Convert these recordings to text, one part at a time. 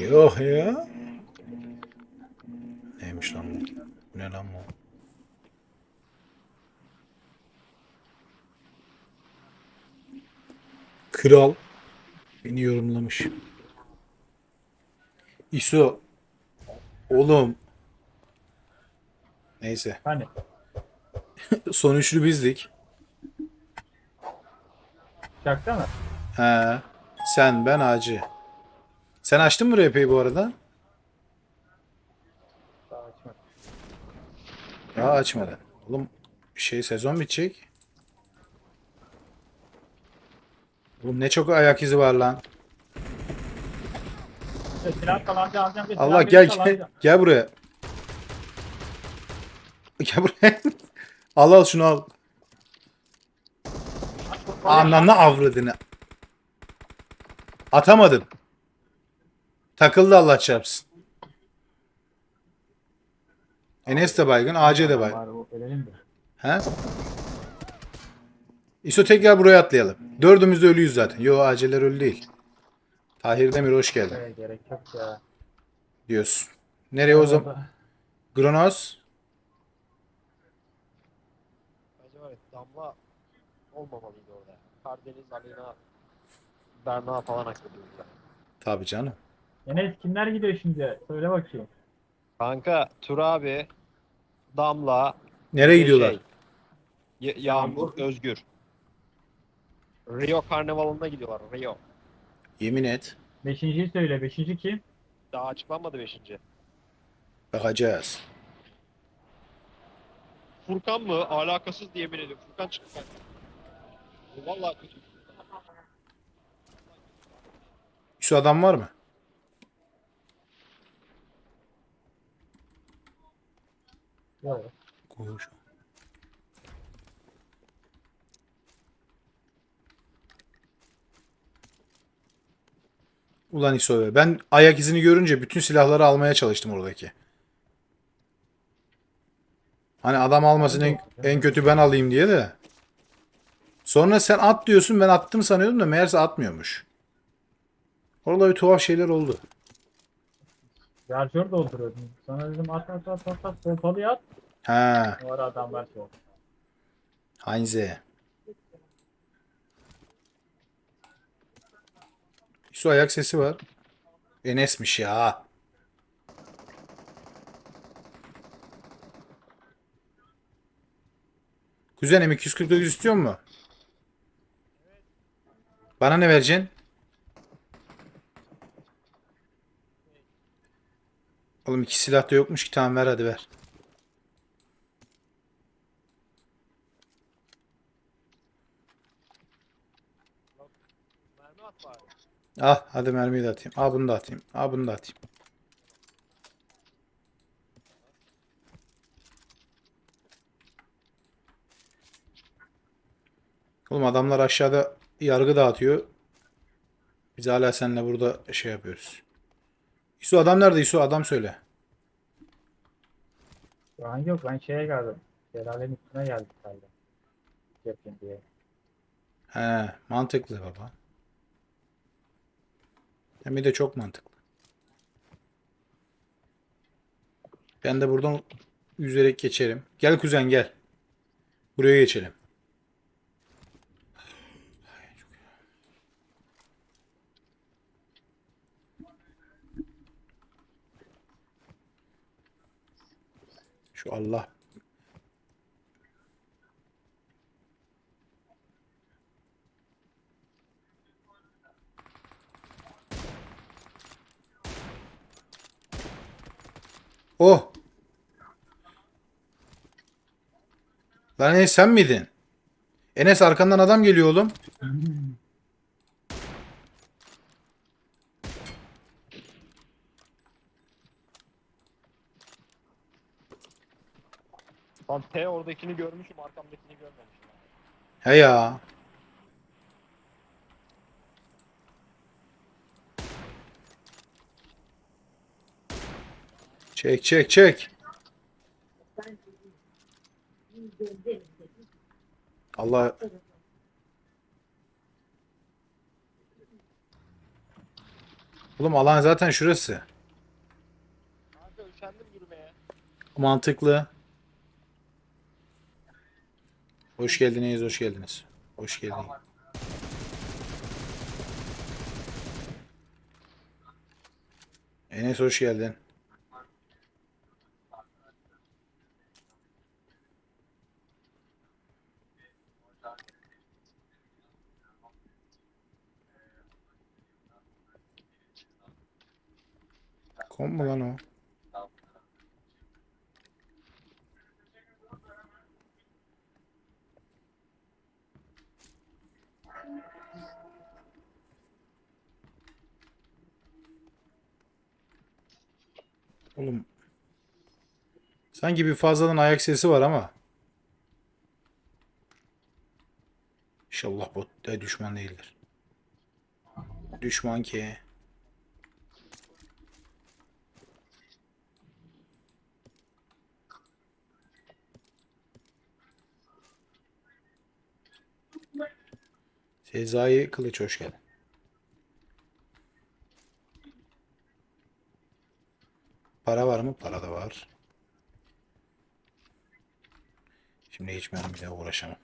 Yok ya. Neymiş lan bu? Bu ne lan bu? Kral beni yorumlamış. İso oğlum Neyse. Hani Son üçlü bizdik. şakta mı? He. Sen, ben, Acı. Sen açtın mı RP'yi bu arada? Daha açmadım. Ya açmadın. Oğlum şey sezon bitecek. Oğlum ne çok ayak izi var lan. Silah alacağım. silah Allah gel gel gel buraya. Gel buraya. al al şunu al. Ananı avradını. Atamadım. Takıldı Allah çarpsın. Enes de baygın, AC de baygın. Var, o ölelim de. He? İso tekrar buraya atlayalım. Dördümüz de ölüyüz zaten. Yo aceler ölü değil. Tahir Demir hoş geldin Ee, gerek yok ya. diyorsun. Nereye o zaman? Kronos. Bence var ya damla olmamalıydı orada. Karadeniz, Alina, Berna falan hak ediyor bize. Tabii canım. Enes kimler gidiyor şimdi? Söyle bakayım. Kanka Tur abi, Damla, Nereye gidiyorlar? Şey, Y- Yağmur, Özgür. Rio Karnavalı'na gidiyorlar. Rio. Yemin et. Beşinciyi söyle. Beşinci kim? Daha açıklanmadı 5. Bakacağız. Furkan mı? Alakasız diye emin ediyorum. Furkan çıktı. Vallahi kötü. İso adam var mı? Yok. Koş. Ulan İso be. Ben ayak izini görünce bütün silahları almaya çalıştım oradaki. Hani adam almasın en, en kötü ben alayım diye de. Sonra sen at diyorsun ben attım sanıyordum da meğerse atmıyormuş. Orada bir tuhaf şeyler oldu. Şarjör dolduruyordum. Sana dedim at at at at at. Pompalı at. Ha, O ara adamlar oldu. Heinze. Su ayak sesi var. Enes'miş ya. Kuzenim 249 istiyor mu? Bana ne vereceksin? Oğlum iki silah da yokmuş ki tamam ver hadi ver. Ah hadi mermiyi de atayım. Ah bunu da atayım. Ah bunu da atayım. Oğlum adamlar aşağıda yargı dağıtıyor. Biz hala seninle burada şey yapıyoruz. İso adam nerede İso adam söyle. Şu an yok. Ben şeye geldim. Şelalenin üstüne geldik galiba. Yapayım diye. He mantıklı baba. Hem de çok mantıklı. Ben de buradan yüzerek geçerim. Gel kuzen gel. Buraya geçelim. Şu Allah. Oh. Lan Enes sen miydin? Enes arkandan adam geliyor oğlum. Lan T oradakini görmüşüm, arkamdakini görmemişim. He ya. Çek çek çek. Allah Oğlum alan zaten şurası. Kanka üşendim yürümeye. Mantıklı. Hoş geldiniz, hoş geldiniz. Hoş geldin. Enes hoş geldin. Kom mu lan o? Oğlum. Sanki bir fazladan ayak sesi var ama. İnşallah bot da düşman değildir. Düşman ki. Sezai Kılıç hoş geldin. Para var mı? Para da var. Şimdi hiç mermiyle uğraşamam.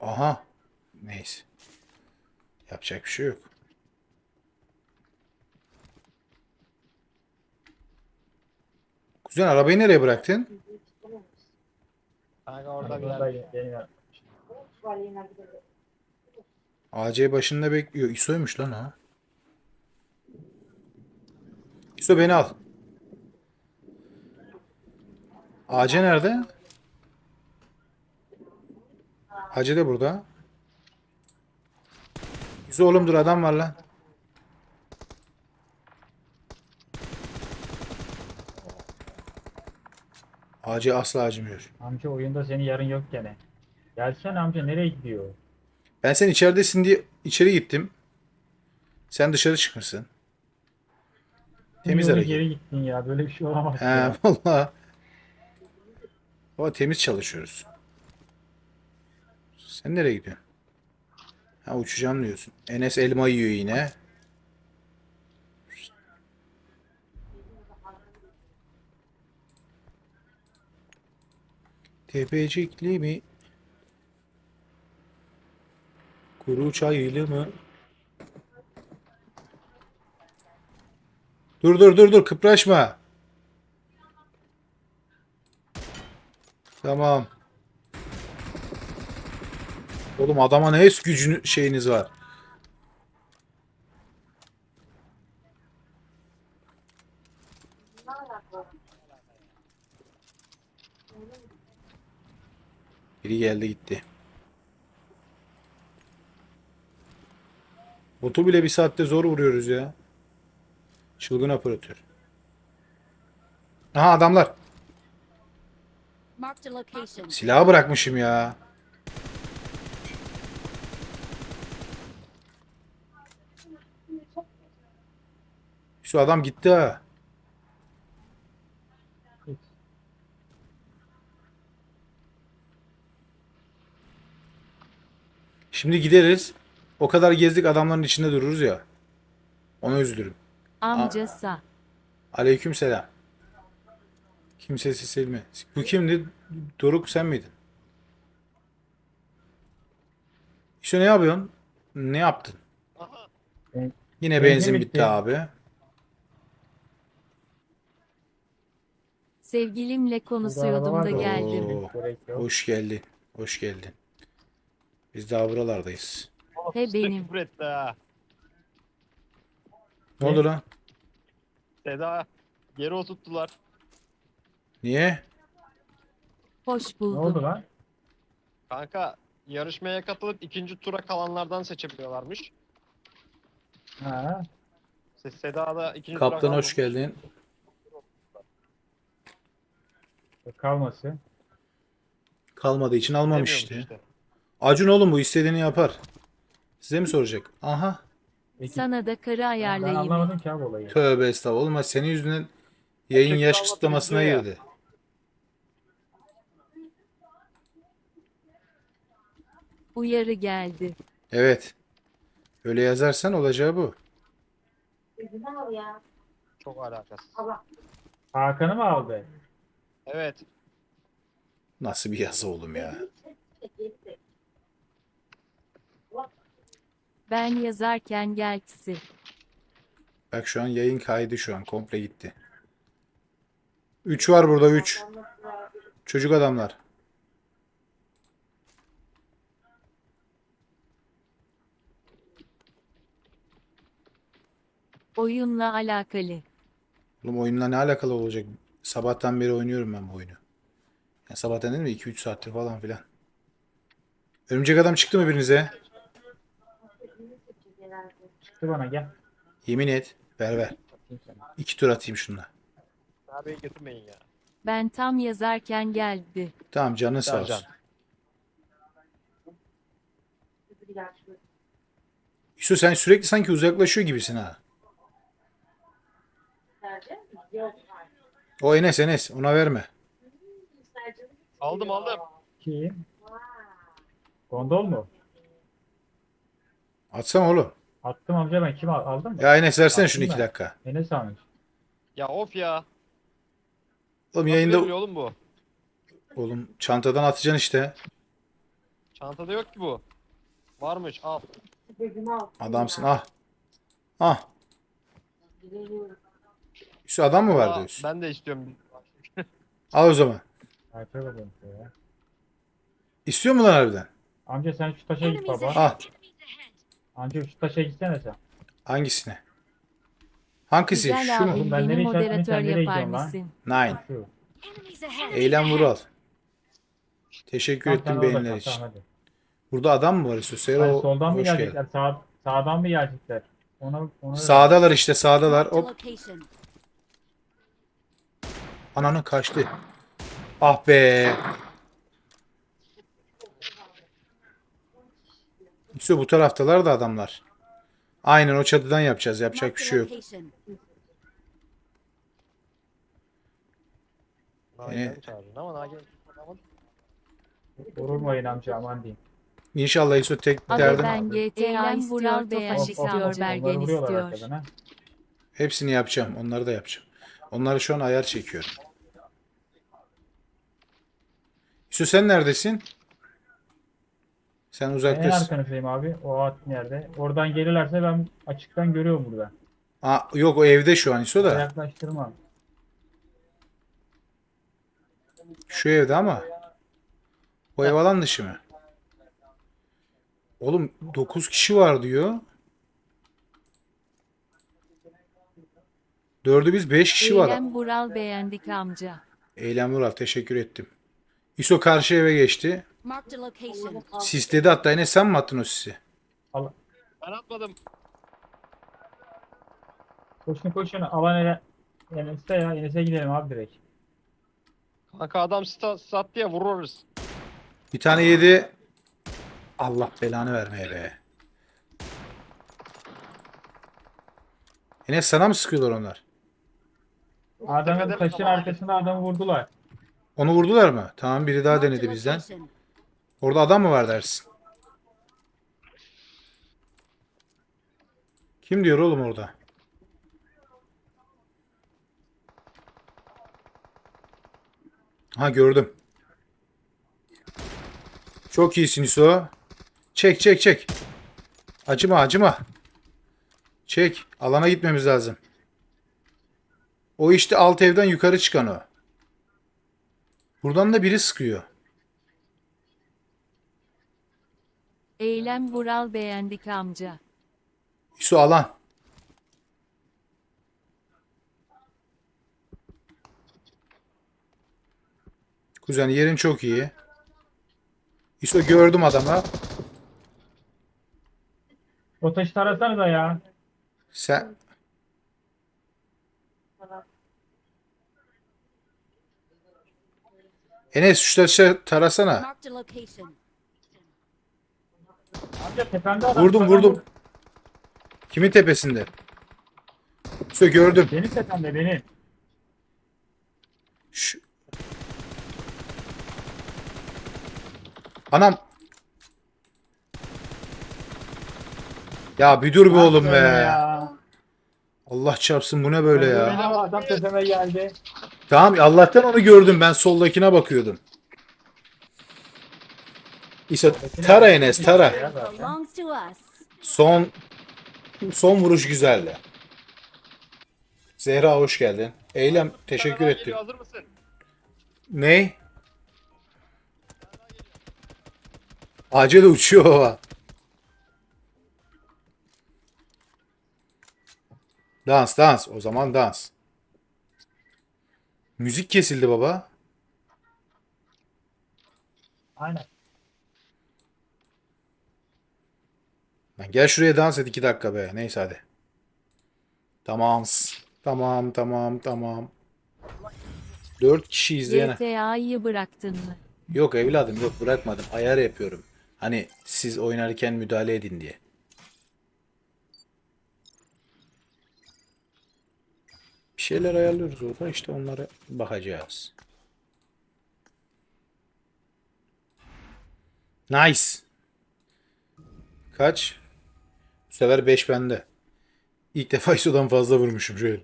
Aha. Neyse. Yapacak bir şey yok. Kuzen arabayı nereye bıraktın? Kanka orada bir yer. AC başında bekliyor. İso'ymuş lan ha. İso beni al. AC nerede? AC de burada. İso oğlum dur adam var lan. AC asla acımıyor. Amca oyunda senin yarın yok gene. Gelsene amca nereye gidiyor? Ben sen içeridesin diye içeri gittim. Sen dışarı çıkmışsın. Temiz hareket. Geri gittin ya böyle bir şey olamaz He ya. vallahi. Ama temiz çalışıyoruz. Sen nereye gidiyorsun? Ha uçacağım diyorsun. Enes elma yiyor yine. Tepecikli mi? Kuru çaylı mı? Dur dur dur dur kıpraşma. Tamam. Oğlum adama ne es gücünü şeyiniz var. Biri geldi gitti. Botu bile bir saatte zor vuruyoruz ya. Çılgın operatör. Aha adamlar. Marked a location. Silahı bırakmışım ya. Şu adam gitti ha. Şimdi gideriz. O kadar gezdik adamların içinde dururuz ya. Ona üzülürüm. Amcası. Aleyküm selam. Kimsesiz Selmi. Bu kimdi? Doruk sen miydin? İşte ne yapıyorsun? Ne yaptın? Aha. Yine Benzin benzin bitti bitti. abi. Sevgilimle araba konuşuyordum var da da- geldim. Oo, Gerek yok. hoş geldin. Hoş geldin. Biz daha buralardayız. He benim. küfür etti ha. Ne oldu lan? Seda geri oturttular. Niye? Hoş Ne oldu buldum. lan? Kanka yarışmaya katılıp ikinci tura kalanlardan seçebiliyorlarmış. Ha. Se- Seda da ikinci tura Kaptan hoş kalmamış. geldin. Kalması. Kalmadığı için almamış Demiyormuş işte. Acun oğlum bu istediğini yapar. Size mi soracak? Aha. Peki, Sana da karı ben ayarlayayım. anlamadım ki abi olayı. Tövbe estağfurullah. Oğlum senin yüzünden yayın yaş kısıtlamasına izliyor ya. girdi. Uyarı geldi. Evet. Öyle yazarsan olacağı bu. Çok alakasız. Hakan'ı mı aldı? Evet. Nasıl bir yazı oğlum ya. Ben yazarken gelsi. Bak şu an yayın kaydı şu an. Komple gitti. 3 var burada 3. Çocuk adamlar. Oyunla alakalı. Oğlum oyunla ne alakalı olacak? Sabahtan beri oynuyorum ben bu oyunu. Ya sabahtan dedim mi 2-3 saattir falan filan. Örümcek adam çıktı mı birinize? Çıktı bana gel. Yemin et. Ver ver. İki tur atayım şunla. Abi götürmeyin ya. Ben tam yazarken geldi. Tamam canın sağ Can, olsun. can. Yusuf sen sürekli sanki uzaklaşıyor gibisin ha. O Enes Enes ona verme. Aldım aldım. Kim? Gondol mu? Atsam oğlum. Attım amca ben kim al- aldım mı? Ya Enes versene şunu iki dakika. Enes almış. Ya of ya. Oğlum Nasıl yayında... veriliyor oğlum bu? Oğlum çantadan atacaksın işte. Çantada yok ki bu. Varmış al. Adamsın ah. Ah. Yusuf adam mı Aa, var diyorsun? ben de istiyorum. Al o zaman. Alper ya. İstiyor mu lan harbiden? Amca sen şu taşa git baba. Ah. Amca şu taşa gitsene sen. Hangisine? Hangisi? Güzel Şu mu? Ben nereye beni işaretledim, sen moderatör nereye yapar gidiyorsun lan? mısın? Nine. Şu. Eylem Vural. Teşekkür Tamam, ettim sen orada beğeniler kal, için. tamam, hadi. Burada adam mı var? Sero, Hayır, soldan mı hoş geldin. gelecekler? Sağ, sağdan mı gelecekler? Ona, ona Sağdalar işte sağdalar. Hop. Ananın kaçtı. Ah be. Yusuf bu taraftalar da adamlar. Aynen o çatıdan yapacağız. Yapacak bir şey yok. Adamın Vurulmayın amca aman diyeyim. İnşallah Yusuf tek Abi derdim. ben GTA Eylem istiyor, Vural Tofaş Tofaş istiyor, Bergen Onları vuruyorlar istiyor. arkadan, ha. Hepsini yapacağım. Onları da yapacağım. Onları şu an ayar çekiyorum. Yusuf sen neredesin? Sen En uzaktasın. arkanızdayım abi. O at nerede? Oradan gelirlerse ben açıktan görüyorum burada. Aa, yok o evde şu an Yusuf da. Yaklaştırma. Şu evde ama. O ev alan dışı mı? Oğlum 9 kişi var diyor. Dördü biz 5 kişi var. Eylem Vural beğendik amca. Eylem Vural teşekkür ettim. İso karşı eve geçti. Marked a location. Sisledi hatta yine sen mi attın o sisi? Ben atmadım. Koşun koşun. Alan ele. Enes'te ya. Enes'e gidelim abi direkt. Kanka adam sta- sattı ya vururuz. Bir tane yedi. Allah belanı vermeye be. Enes sana mı sıkıyorlar onlar? Adamın Tepede taşın kafalar- arkasında adamı vurdular. Onu vurdular mı? Tamam biri daha denedi bizden. Orada adam mı var dersin? Kim diyor oğlum orada? Ha gördüm. Çok iyisin İso. Çek çek çek. Acıma acıma. Çek. Alana gitmemiz lazım. O işte alt evden yukarı çıkan o. Buradan da biri sıkıyor. Eylem Vural beğendik amca. Su alan. Kuzen yerin çok iyi. İso gördüm adamı. O taşı tarasanıza ya. Sen Enes şu taşı tarasana. Marked a location. Amca tepemde adam. Vurdum vurdum. vur- Kimin tepesinde? İso gördüm. Benim tepemde benim. Şu... Anam. Ya bir dur be oğlum be. Ya. Allah çarpsın bu ne böyle ya. Adam tepeme geldi. Tamam Allah'tan onu gördüm ben soldakine bakıyordum. İşte tara Enes tara. Ya zaten. Belongs to us. Son son vuruş güzeldi. Zehra hoş geldin. Eylem teşekkür Berna ettim. geliyor, Hazır mısın? Ney? Acele uçuyor baba. Dans dans. O zaman dans. Müzik kesildi baba. Aynen. Lan gel şuraya dans et iki dakika be. Neyse hadi. Tamam. Tamam tamam tamam. Dört kişi izleyene. GTA'yı bıraktın mı? Yok evladım yok bırakmadım. Ayar yapıyorum. Hani siz oynarken müdahale edin diye. Bir şeyler ayarlıyoruz orada işte onlara bakacağız. Nice. Kaç? Bu sefer 5 bende. İlk defa ISO'dan fazla vurmuşum şöyle.